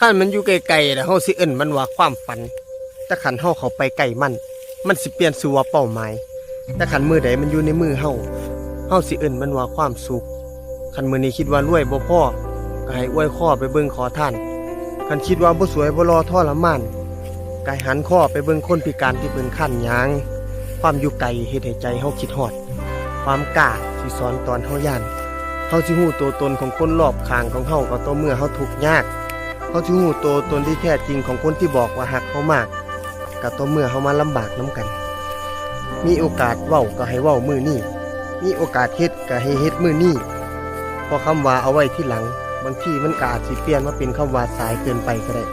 คันมันอยู่ไกลๆแล้วเฮาสิเอิ้นมันว่าความฝัน แต่คันเฮาเข้าไปใกล้มัน มันสิเปลี่ยนสู่ว่าเป้าหมาย แต่คันมือใดมันอยู่ในมือเฮาเฮาสิเอิ้นมันว่าความสุขคันมือนี้คิดว่ารวยบ่พอก็ให้อวยข้อไปเบิ่งขอท่านคันคิดว่าบ่สวยบ่รอทรมานก็ให้หันข้อไปเบิ่งคนพิการที่เพิ่นคันยาง ความอยู่ไกลเฮ็ดให้ใจเฮาคิดฮอด ความกล้าสิสอนตอนเฮาย่านเฮาสิฮู้ตัวตนของคนรอบข้างของเฮาก็ต่อเมื่อเฮาทุกข์ยาก เขาสิฮู้ตัวตนที่แท้จริงของคนที่บอกว่าหักเขามากก็ต่อเมื่อเขามาลำบากน้ากัน มีโอกาสเว้าก็ให้เว้ามือนี้มีโอกาสเฮ็ดก็ให้เฮ็ดมือนี้พราะคำว่าเอาไว้ที่หลัง บางทีมันก็อาจสิเปลี่ยนมาเป็นคำว่าสายเกินไปก็ได้